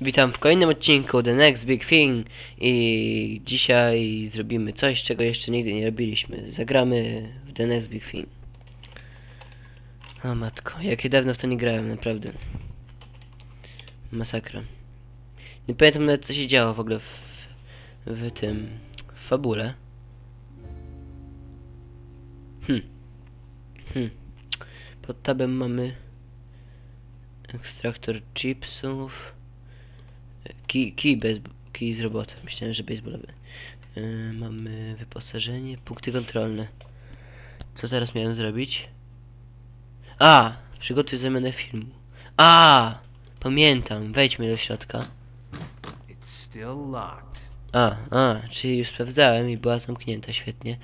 Witam w kolejnym odcinku The Next Big Thing i dzisiaj zrobimy coś, czego jeszcze nigdy nie robiliśmy. Zagramy w The Next Big Thing. O matko, jakie dawno w to nie grałem, naprawdę. Masakra. Nie pamiętam nawet co się działo w ogóle w, w tym, w fabule. Hm. Hm. Pod tabem mamy ekstraktor chipsów. Kij, kij, bez, kij z roboty. Myślałem, że baseballowy. Yy, mamy wyposażenie, punkty kontrolne. Co teraz miałem zrobić? A! Przygotuj zamianę filmu. A! Pamiętam. Wejdźmy do środka. A, a, czyli już sprawdzałem i była zamknięta, świetnie.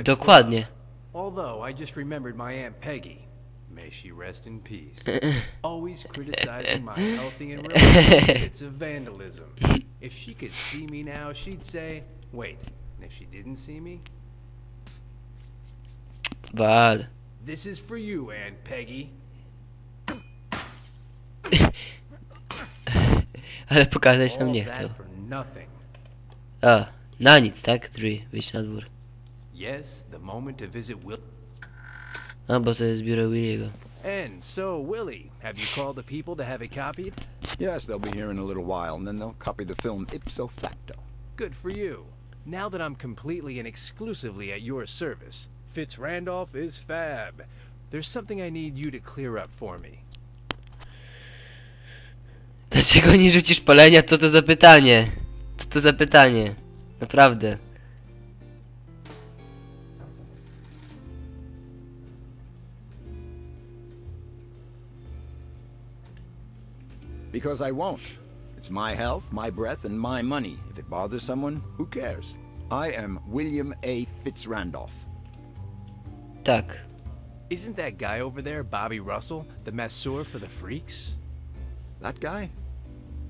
A Dokładnie. Although I just remembered my Aunt Peggy. May she rest in peace. always criticizing my healthy and relaxing fits of vandalism. If she could see me now, she'd say, wait, and if she didn't see me, Wal. this is for you, Aunt Peggy. Ale pokazać nam nie chcą. that for nothing. A, na nic, tak? Drzwi, wyjść na dwór. Yes, the moment to visit Will. A, bo to jest biuro Williego. And so, Willie, have you called the people to have it copied? Yes, they'll be here in a little while, and then they'll copy the film ipso facto. Good for you. Now that I'm completely and exclusively at your service, Fitz Randolph is fab. There's something I need you to clear up for me. Dlaczego nie rzucisz palenia? Co to za pytanie? Co to za pytanie? Naprawdę. Because I won't. It's my health, my breath, and my money. If it bothers someone, who cares? I am William A. Fitzrandolph. Tak. Isn't that guy over there Bobby Russell, the masseur for the freaks? That guy?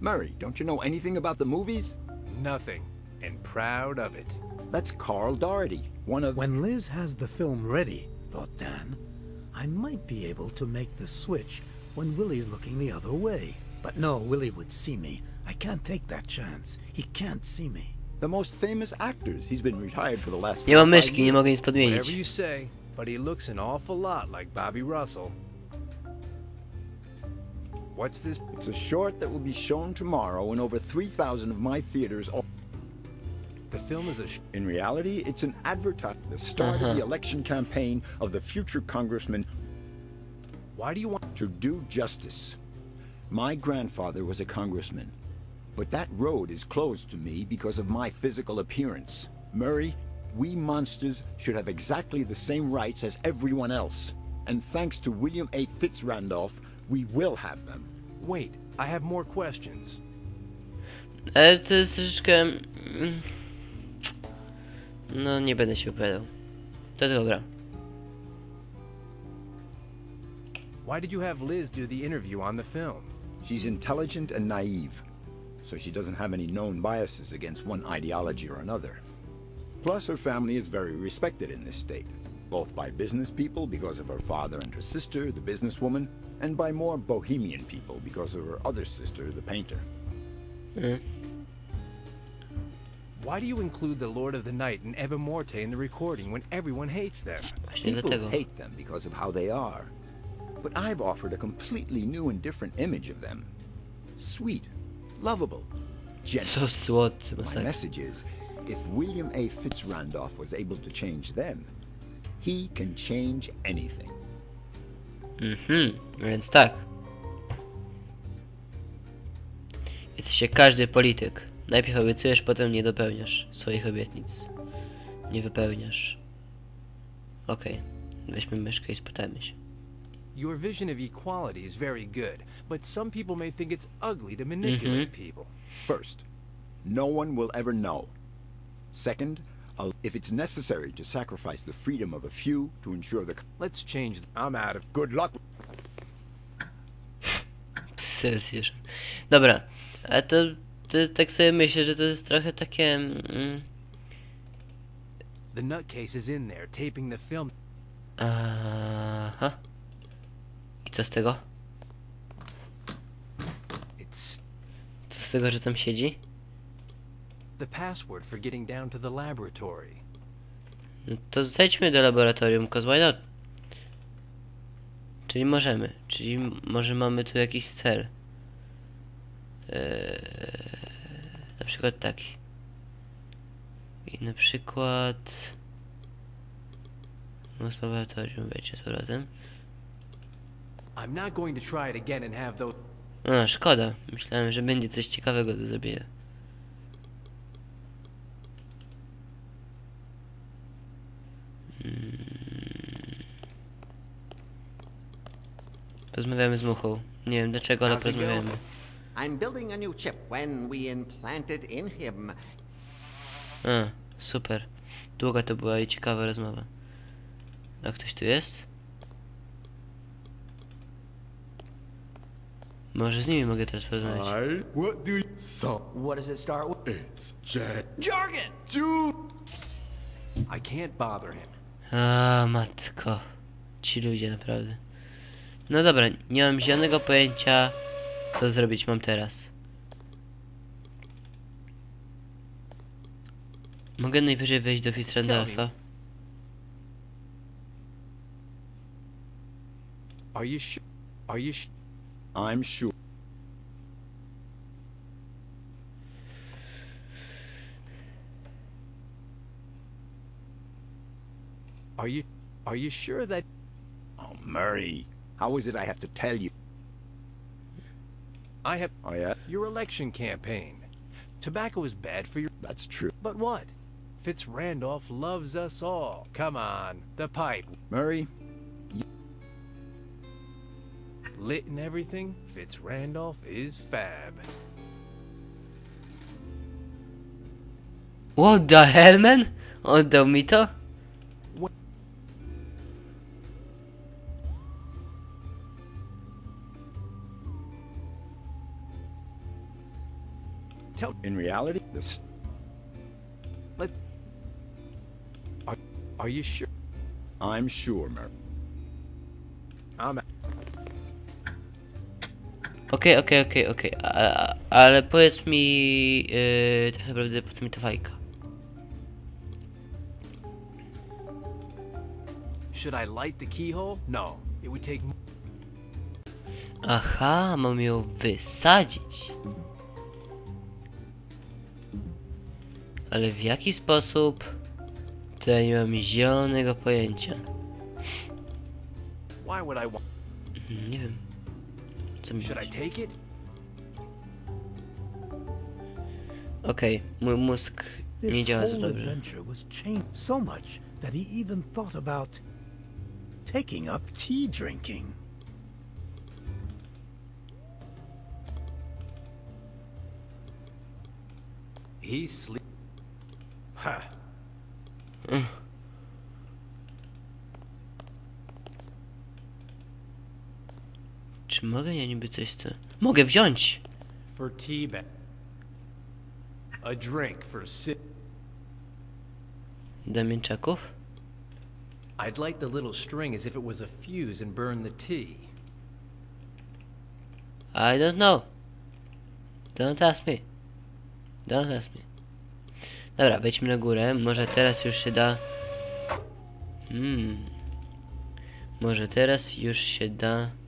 Murray, don't you know anything about the movies? Nothing. And proud of it. That's Carl Doherty, one of... When Liz has the film ready, thought Dan, I might be able to make the switch when Willie's looking the other way. But no, Willie would see me. I can't take that chance. He can't see me. the most famous actors. He's been retired for the last... Nie mam 45 myszki, nie years. mogę nic Whatever podmienić. you say, but he looks an awful lot like Bobby Russell. What's this? It's a short that will be shown tomorrow in over 3,000 of my theaters. all- The film is a sh- In reality, it's an advertisement, the start Uh-huh. of the election campaign of the future congressman Why do you want to do justice. My grandfather was a congressman, but that road is closed to me because of my physical appearance. Murray, we monsters should have exactly the same rights as everyone else. And thanks to William A. Fitzrandolph, we will have them. Wait, I have more questions. Ale to jest troszeczkę... mm, No, nie będę się wypowiadał. To tylko gra. Why did you have Liz do the interview on the film? She's intelligent and naive, so she doesn't have any known biases against one ideology or another. Plus, her family is very respected in this state, both by business people because of her father and her sister, the businesswoman, and by more bohemian people because of her other sister, the painter. Mm. Why do you include the Lord of the Night and Eva Morte in the recording when everyone hates them? Właśnie People hate them because of how they are. But I've offered a completely new and different image of them. Sweet, lovable, generous. Co słodcy, My message is, if William A. Fitzrandolph was able to change them, he can change anything. Mhm, więc tak. Jesteś jak każdy polityk. Najpierw obiecujesz, potem nie dopełniasz swoich obietnic. Nie wypełniasz. Okej. Weźmy myszkę i spytajmy się. Your vision of equality is very good, but some people may think it's ugly to manipulate people. First, no one will ever know. Second, if it's necessary to sacrifice the freedom of a few to ensure the... Let's change. th- I'm out of. Good luck. Sensation. Dobra, ale to, to tak sobie myślę, że to jest trochę takie... Mm, The nutcase is in there taping the film. aha. I co z tego? Co z tego, że tam siedzi? The password for getting down to the laboratory. No to zejdźmy do laboratorium, cause why not? Czyli możemy, czyli może mamy tu jakiś cel. Eee, na przykład taki. I na przykład... No z laboratorium, wejdźcie z powrotem. I'm not going to try it again and have those. A, szkoda. Myślałem, że będzie coś ciekawego do zrobienia. Mm. Porozmawiamy z muchą. Nie wiem dlaczego, ale porozmawiamy. I'm building a new chip when we implant it in him. A, super. Długa to była i ciekawa rozmowa. A ktoś tu jest? Może z nimi mogę teraz porozmawiać. I, what do you, so, What does it start with? it's Jack. Jargon! Dude, I can't bother him. A matko. Ci ludzie naprawdę. No dobra, nie mam zielonego pojęcia co zrobić mam teraz. Mogę najwyżej wejść do Fitzrandolfa. Are you sure? Are you sh- I'm sure. Are you? Are you sure that? Oh, Murray. How is it I have to tell you? I have Oh, yeah? your election campaign. Tobacco is bad for your. That's true. But what? Fitz Randolph loves us all. Come on, the pipe Murray, lit and everything. Fitz Randolph is fab. What the hell man? Oddał the meter? Tell. in reality, this Let. Are, are you sure? I'm sure, Murray. Okej, okej, okej, okej. Ale powiedz mi yy, tak naprawdę po co mi ta fajka? Should I light the keyhole? No. It would take. Aha, mam ją wysadzić. Ale w jaki sposób? To ja nie mam zielonego pojęcia. Mhm, Nie wiem. Co mi Should I take it? Okej, mój mózg nie This działa za whole dobrze. adventure was changed so much that he even thought about taking up tea drinking. He's sleep. Ha. Czy mogę ja niby coś to... Mogę wziąć! For tea. A drink for sit. Damięczaków? I'd light the little string as if it was a fuse and burn the tea. I don't know. Don't ask me. Don't ask me. Dobra, wejdźmy na górę. Może teraz już się da... Hmm. Może teraz już się da...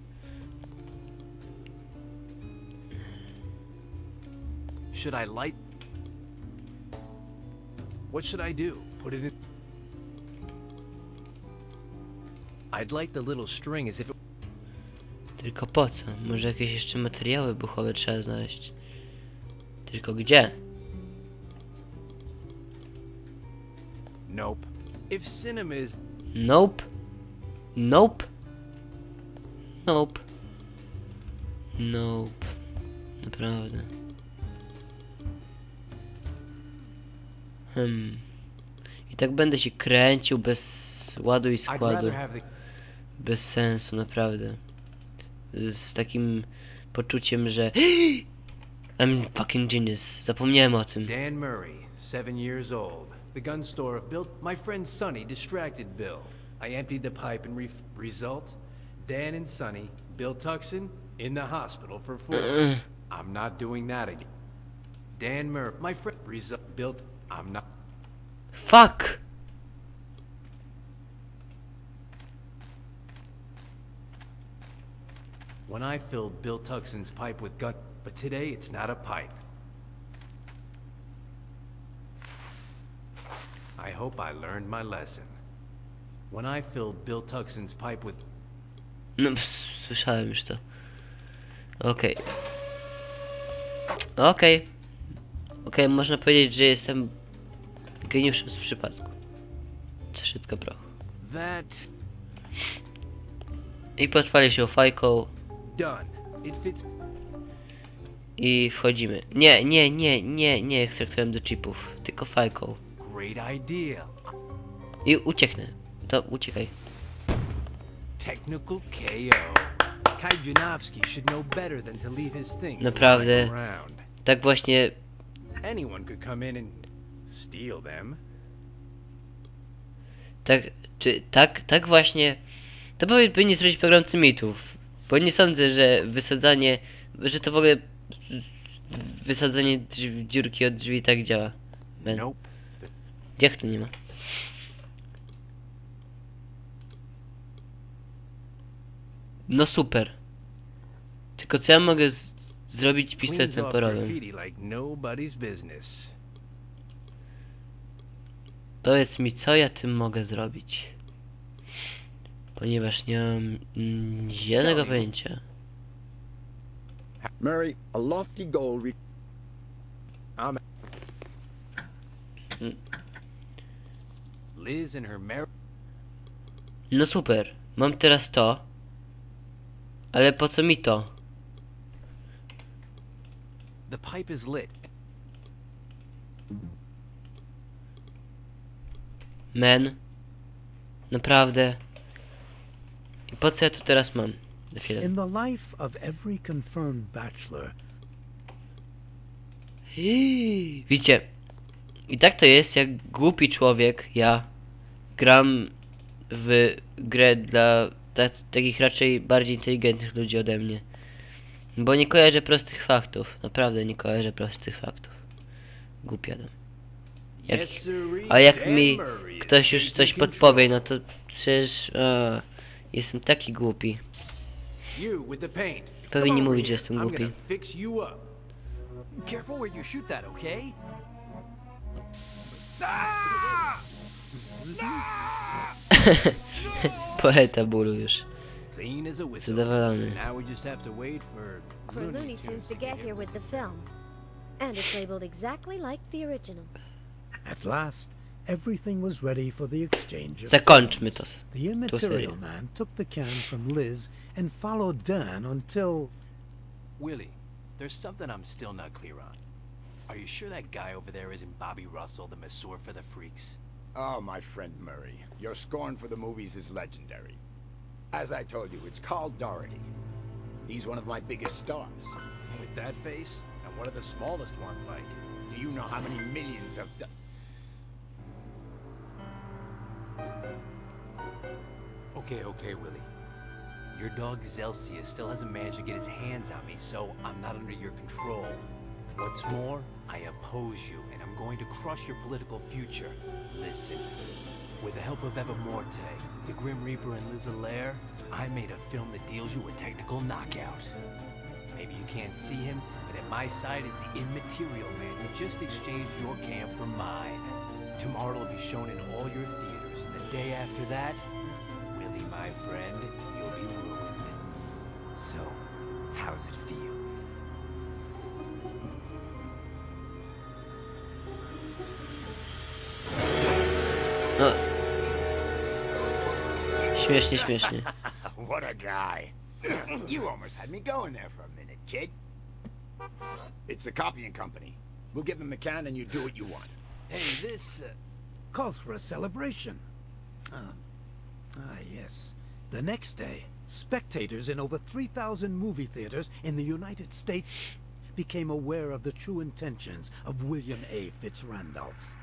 Should I light? What should I do? Put it in. I'd light the little string as if it. Tylko po co? Może jakieś jeszcze materiały buchowe trzeba znaleźć. Tylko gdzie? Nope. If cinema is. Nope. Nope. Nope. Nope. Naprawdę. Hmm. I tak będę się kręcił bez ładu i składu. Bez sensu, naprawdę. Z takim poczuciem, że I'm fucking genius. Zapomniałem o tym. Dan Murray, seven years old. The gun store of Bill. My friend Sonny distracted Bill. I emptied the pipe and ref- result? Dan and Sonny, Bill Tuxon, in the hospital for four. I'm not doing that again. Dan Murray. My friend Reza built. I'm not. Fuck! When I filled Bill Tuckson's pipe with gun, but today it's not a pipe. I hope I learned my lesson. When I filled Bill Tuckson's pipe with No, słyszałem już to. Okej. Okej. Okej, można powiedzieć, że jestem najgeniuszem z przypadku. Zaszytka brochu. I podpali się fajką. I wchodzimy. Nie, nie, nie, nie, nie ekstraktorem do chipów, tylko fajką. I ucieknę. To uciekaj. Technical KO. Naprawdę. Tak właśnie. Anyone could come in and steal them. Tak, czy tak, tak właśnie. To powi- powinni zrobić pogromcy mitów. Bo nie sądzę, że wysadzanie, że to w ogóle wysadzanie drzwi, dziurki od drzwi tak działa. Nope. Jak to nie ma? No super. Tylko co ja mogę zrobić pistoletem Cleans Powiedz mi, co ja tym mogę zrobić? Ponieważ nie mam mm, zielonego Tell me. pojęcia. Murray, a lofty goal re- Liz and her mar- No super, mam teraz to. Ale po co mi to? The pipe is lit. Men. Naprawdę. I po co ja to teraz mam? In the life of every confirmed bachelor, Hii. Widzicie, i tak to jest, jak głupi człowiek, ja, gram w grę dla ta, takich raczej bardziej inteligentnych ludzi ode mnie. Bo nie kojarzę prostych faktów. Naprawdę nie kojarzę prostych faktów. Głupi Adam. Jak- A jak mi ktoś już coś podpowie, no to przecież... A, jestem taki głupi. Powinni mówić, że jestem głupi. gonna fix you up. Careful where you shoot that, okay? Poeta bólu już. Zadowolony. Now we just have to wait for Looney Tunes to get here with the film. And it's labeled exactly like the original. At last, everything was ready for the exchange of Zakończmy films. to. The immaterial man took the can from Liz and followed Dan until Willie, there's something I'm still not clear on. Are you sure that guy over there isn't Bobby Russell, the masseur for the freaks? Oh, my friend Murray, your scorn for the movies is legendary. As I told you, it's Carl Doherty. He's one of my biggest stars. With that face? And what are the smallest ones like? Do you know how many millions of... Okay, okay, Willie. Your dog Zelsius still hasn't managed to get his hands on me, so I'm not under your control. What's more, I oppose you, and I'm going to crush your political future. Listen. With the help of Eva Morte, the Grim Reaper, and Liz Allaire, I made a film that deals you a technical knockout. Maybe you can't see him, but at my side is the immaterial man who just exchanged your camp for mine. Tomorrow it'll be shown in all your theaters, day after that, Willie, my friend, you'll be ruined. So, how's it feel? No. Śmiesznie, śmiesznie. What a guy. you almost had me going there for a minute, kid. It's the copying company. We'll give them a can and you do what you want. Hey, this, uh, calls for a celebration. Ah, ah yes. The next day, spectators in over 3,000 movie theaters in the United States became aware of the true intentions of William A. Fitzrandolph.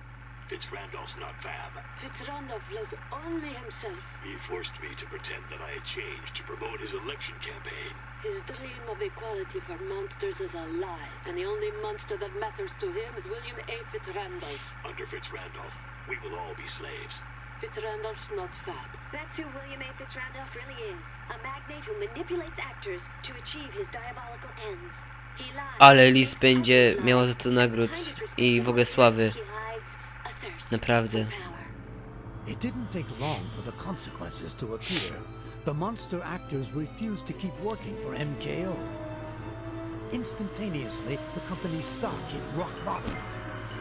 Fitzrandolph's not Fab. Fitzrandolph loves only himself. He forced me to pretend that I had changed to promote his election campaign. His dream of equality for monsters is a lie, and the only monster that matters to him is William A. Fitzrandolph. Under Fitzrandolph, we will all be slaves. Fitzrandolph's not Fab. That's who William A. Fitzrandolph really is. A magnate who manipulates actors to achieve his diabolical ends. He lies. Ale Liz będzie miała za to nagród i w ogóle sławy. He hides a thirst Naprawdę. for power. It didn't take long for the consequences to appear. The monster actors refused to keep working for MKO. Instantaneously, the company's stock hit rock bottom,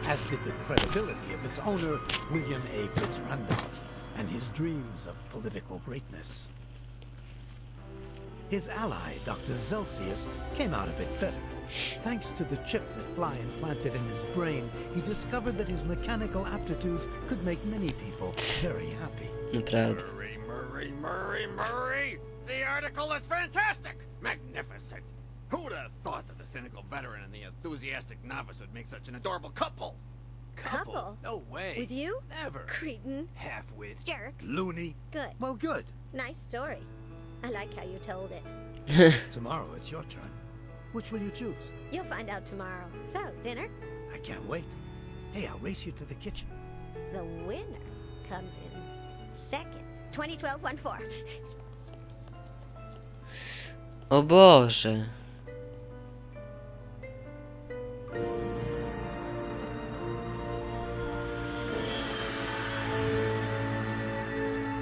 as did the credibility of its owner, William A. Fitz Randolph, and his dreams of political greatness. His ally, Dr. Zelsius, came out of it better. Thanks to the chip that Fly implanted in his brain, he discovered that his mechanical aptitudes could make many people very happy. Naprawdę. Murray, Murray, Murray, Murray! The article is fantastic! Magnificent! Who would have thought that the cynical veteran and the enthusiastic novice would make such an adorable couple? Couple? No way. With you? Never. Cretin. Half-wit. Jerk. Loony? Good. Well, good. Nice story. I like how you told it. Tomorrow it's your turn. Which will you choose? You'll find out tomorrow. So, dinner? I can't wait. Hey, I'll race you to the kitchen. The winner comes in second. 2012 1 4. O Boże.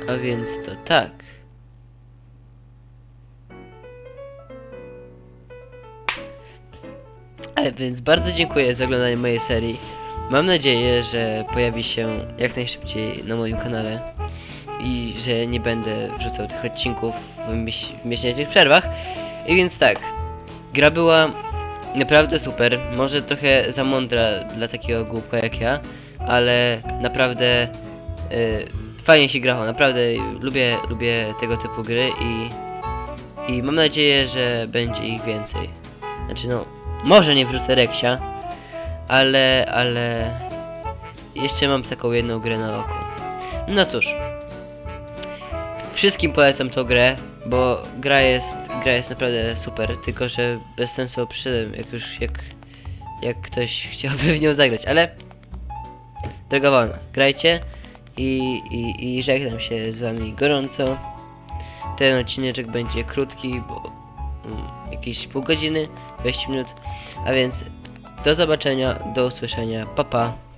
A więc to tak. A więc bardzo dziękuję za oglądanie mojej serii. Mam nadzieję, że pojawi się jak najszybciej na moim kanale i że nie będę wrzucał tych odcinków w, miś- w miesięcznych przerwach. I więc tak, gra była naprawdę super, może trochę za mądra dla takiego głupka jak ja, ale naprawdę y, fajnie się grało, naprawdę lubię, lubię tego typu gry i, i mam nadzieję, że będzie ich więcej. Znaczy no, może nie wrzucę Reksia, ale, ale jeszcze mam taką jedną grę na oko. No cóż, wszystkim polecam tą grę, bo gra jest, gra jest naprawdę super, tylko że bez sensu przyszedłem, jak już, jak, jak ktoś chciałby w nią zagrać, ale droga wolna, grajcie i, i, i żegnam się z wami gorąco. Ten odcineczek będzie krótki, bo mm, jakieś pół godziny, 20 minut, a więc do zobaczenia, do usłyszenia, pa pa.